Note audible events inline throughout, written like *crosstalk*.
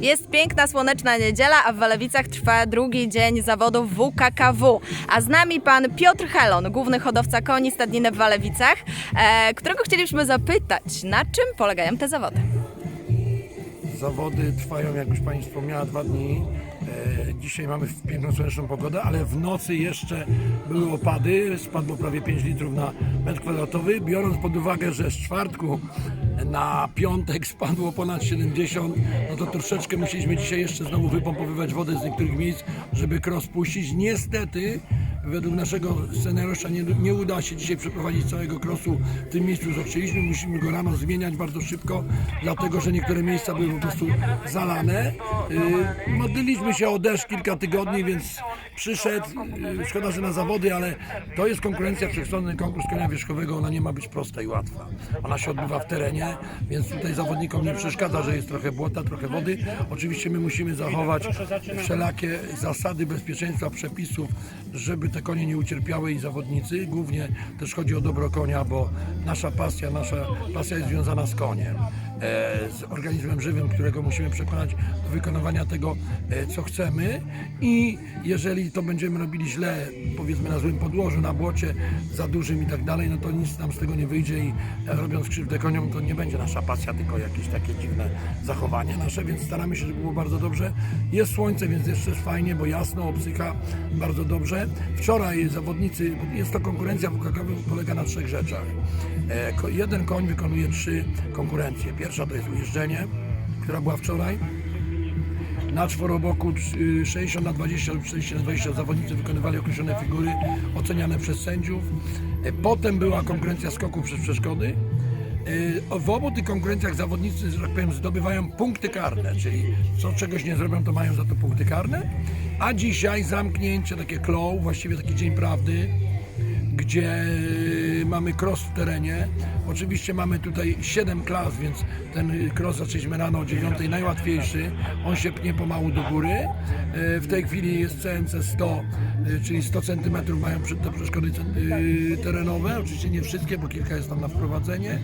Jest piękna, słoneczna niedziela, a w Walewicach trwa drugi dzień zawodów WKKW. A z nami pan Piotr Helon, główny hodowca koni stadniny w Walewicach, e, którego chcieliśmy zapytać, na czym polegają te zawody. Zawody trwają, jak już Pani wspomniała, dwa dni. E, Dzisiaj mamy piękną, słoneczną pogodę, ale w nocy jeszcze były opady. Spadło prawie 5 litrów na metr kwadratowy. Biorąc pod uwagę, że z czwartku na piątek spadło ponad 70, no to troszeczkę musieliśmy dzisiaj jeszcze znowu wypompowywać wodę z niektórych miejsc, żeby kros puścić. Niestety, według naszego scenariusza nie, nie uda się dzisiaj przeprowadzić całego krosu w tym miejscu, co chcieliśmy. Musimy go rano zmieniać bardzo szybko, dlatego że niektóre miejsca były po prostu zalane. Yy, modliliśmy się o deszcz kilka tygodni, więc przyszedł. Yy, szkoda, że na zawody, ale to jest konkurencja, wszechstronny konkurs konia wierzchowego. Ona nie ma być prosta i łatwa. Ona się odbywa w terenie, więc tutaj zawodnikom nie przeszkadza, że jest trochę błota, trochę wody. Oczywiście my musimy zachować wszelakie zasady bezpieczeństwa, przepisów, żeby te konie nie ucierpiały i zawodnicy. Głównie też chodzi o dobro konia, bo nasza pasja, nasza pasja jest związana z koniem, z organizmem żywym, którego musimy przekonać do wykonywania tego, e, co chcemy i jeżeli to będziemy robili źle, powiedzmy na złym podłożu, na błocie, za dużym i tak dalej, no to nic nam z tego nie wyjdzie i e, robiąc krzywdę koniom, to nie będzie nasza pasja, tylko jakieś takie dziwne zachowanie nasze, więc staramy się, żeby było bardzo dobrze. Jest słońce, więc jeszcze jest fajnie, bo jasno, obsyka bardzo dobrze. Wczoraj zawodnicy, jest to konkurencja WKK polega na trzech rzeczach. E, jeden koń wykonuje trzy konkurencje. Pierwsza to jest ujeżdżenie, która była wczoraj. Na czworoboku y, 60 na 20 lub 40 na 20 zawodnicy wykonywali określone figury oceniane przez sędziów. E, Potem była konkurencja skoków przez przeszkody. Y, W obu tych konkurencjach zawodnicy, że tak powiem, zdobywają punkty karne, czyli co czegoś nie zrobią, to mają za to punkty karne. A dzisiaj zamknięcie, takie clow, właściwie taki dzień prawdy, gdzie mamy cross w terenie. Oczywiście mamy tutaj 7 klas, więc ten cross zaczęliśmy rano o 9, najłatwiejszy. On się pnie pomału do góry. E, W tej chwili jest CNC 100, e, czyli 100 cm mają te przeszkody e, terenowe. Oczywiście nie wszystkie, bo kilka jest tam na wprowadzenie.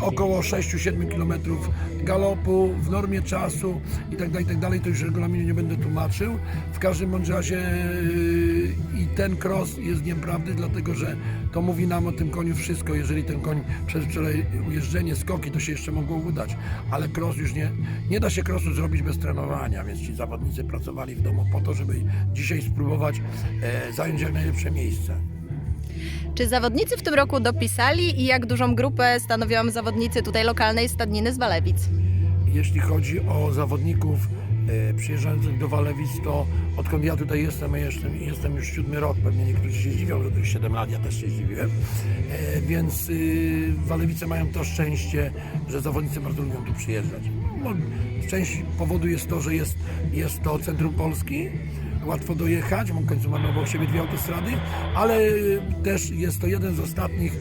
Około 6-7 km galopu w normie czasu i tak dalej, i tak. To już regulaminu nie będę tłumaczył. W każdym bądź razie i ten cross jest dniem prawdy, dlatego że to mówi nam o tym koniu wszystko. Jeżeli ten koń przez wczoraj ujeżdżenie, skoki, to się jeszcze mogło udać, ale cross już nie, nie da się crossu zrobić bez trenowania, więc ci zawodnicy pracowali w domu po to, żeby dzisiaj spróbować e, zająć jak najlepsze miejsce. Czy zawodnicy w tym roku dopisali i jak dużą grupę stanowią zawodnicy tutaj lokalnej stadniny z Walewic? Jeśli chodzi o zawodników przyjeżdżających do Walewic, to odkąd ja tutaj jestem, jestem, jestem już siódmy rok, pewnie niektórzy się zdziwią, że to już 7 lat, ja też się zdziwiłem, e, więc y, Walewice mają to szczęście, że zawodnicy bardzo lubią tu przyjeżdżać. No, część powodu jest to, że jest, jest to centrum Polski, łatwo dojechać, w końcu mamy obok siebie dwie autostrady, ale też jest to jeden z ostatnich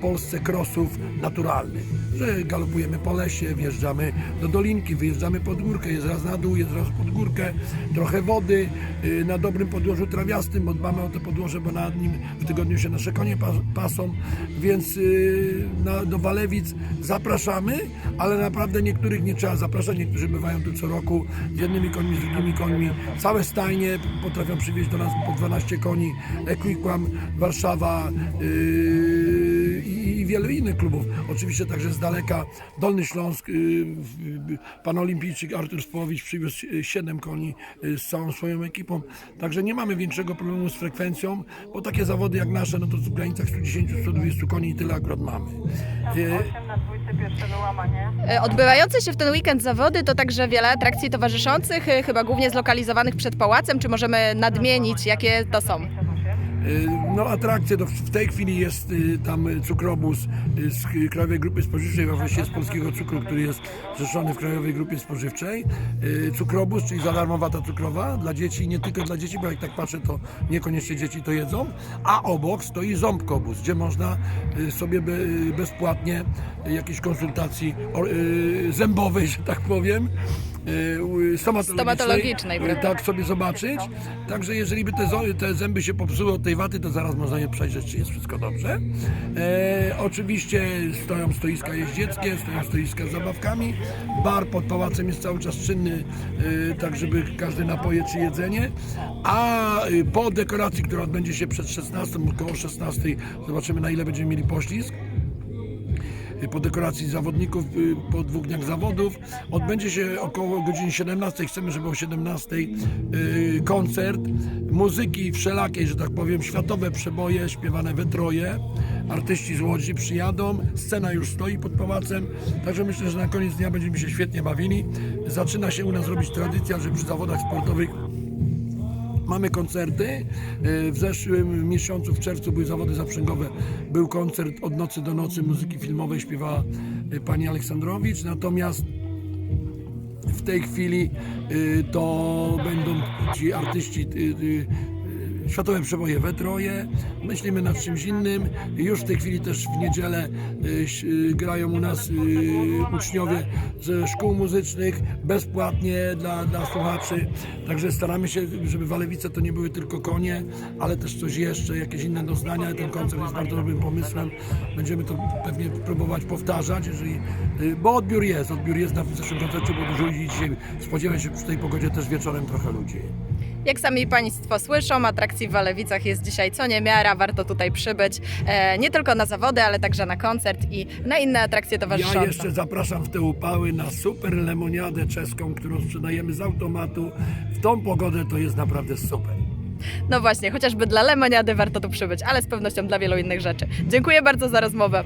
Polsce krosów naturalnych, że galopujemy po lesie, wjeżdżamy do dolinki, wyjeżdżamy pod górkę, jest raz na dół, jest raz pod górkę, trochę wody, yy, na dobrym podłożu trawiastym, bo dbamy o to podłoże, bo nad nim w tygodniu się nasze konie pas- pasą, więc yy, na, do Walewic zapraszamy, ale naprawdę niektórych nie trzeba zapraszać, niektórzy bywają tu co roku z jednymi końmi, z drugimi końmi, całe stajnie potrafią przywieźć do nas po 12 koni, Equiquam, Warszawa yy, i, i wielu innych klubów. Oczywiście także z daleka Dolny Śląsk, yy, yy, pan olimpijczyk Artur Społowicz przywiózł 7 koni yy, z całą swoją ekipą. Także nie mamy większego problemu z frekwencją, bo takie zawody jak nasze, no to w granicach 110-120 koni i tyle akurat mamy. Yy, 8 na dwójce pierwsze wyłamanie. E, Odbywające się w ten weekend zawody to także wiele atrakcji towarzyszących, chyba głównie zlokalizowanych przed pałacem. Czy możemy nadmienić, jakie to są? Y, No atrakcje, to w- w tej chwili jest y, tam y, cukrobus z Krajowej Grupy Spożywczej, a właściwie z Polskiego Cukru, który jest zrzeszony w Krajowej Grupie Spożywczej. Cukrobus, czyli za cukrowa dla dzieci, nie tylko dla dzieci, bo jak tak patrzę, to niekoniecznie dzieci to jedzą. A obok stoi ząbkobus, gdzie można sobie be, bezpłatnie jakiejś konsultacji zębowej, *laughs* że tak powiem, stomatologicznej, Stomatologicznej, e, prawda? tak sobie zobaczyć. Także jeżeli by te, te zęby się popsuły od tej waty, to zaraz można je przejrzeć, czy jest wszystko dobrze. E, oczywiście stoją stoiska jeździeckie, stoją stoiska z zabawkami. Bar pod pałacem jest cały czas czynny, e, tak żeby każdy napoje czy jedzenie. A po dekoracji, która odbędzie się przed 16, około 16, zobaczymy na ile będziemy mieli poślizg po dekoracji zawodników y, po dwóch dniach zawodów. Odbędzie się około godziny 17. Chcemy, żeby o 17 y, koncert muzyki wszelakiej, że tak powiem, światowe przeboje śpiewane we troje. Artyści z Łodzi przyjadą, scena już stoi pod pałacem, także myślę, że na koniec dnia będziemy się świetnie bawili. Zaczyna się u nas robić tradycja, że przy zawodach sportowych Mamy koncerty. E, W zeszłym miesiącu, w czerwcu, były zawody zaprzęgowe. Był koncert od nocy do nocy muzyki filmowej, śpiewała e, pani Aleksandrowicz. Natomiast w tej chwili y, to będą ci artyści y, y, y, światowe przeboje we troje. Myślimy nad czymś innym. Już w tej chwili też w niedzielę y, y, grają u nas y, uczniowie ze szkół muzycznych bezpłatnie dla, dla słuchaczy. Także staramy się, żeby Walewice to nie były tylko konie, ale też coś jeszcze, jakieś inne doznania. Ten koncert jest bardzo dobrym pomysłem. Będziemy to pewnie próbować powtarzać, jeżeli, bo odbiór jest. Odbiór jest na zeszłym koncercie, było dużo ludzi. Dzisiaj spodziewam się przy tej pogodzie też wieczorem trochę ludzi. Jak sami Państwo słyszą, atrakcji w Walewicach jest dzisiaj co niemiara, warto tutaj przybyć e, nie tylko na zawody, ale także na koncert i na inne atrakcje towarzyszące. Ja jeszcze zapraszam w te upały na super lemoniadę czeską, którą sprzedajemy z automatu. W tą pogodę to jest naprawdę super. No właśnie, chociażby dla lemoniady warto tu przybyć, ale z pewnością dla wielu innych rzeczy. Dziękuję bardzo za rozmowę.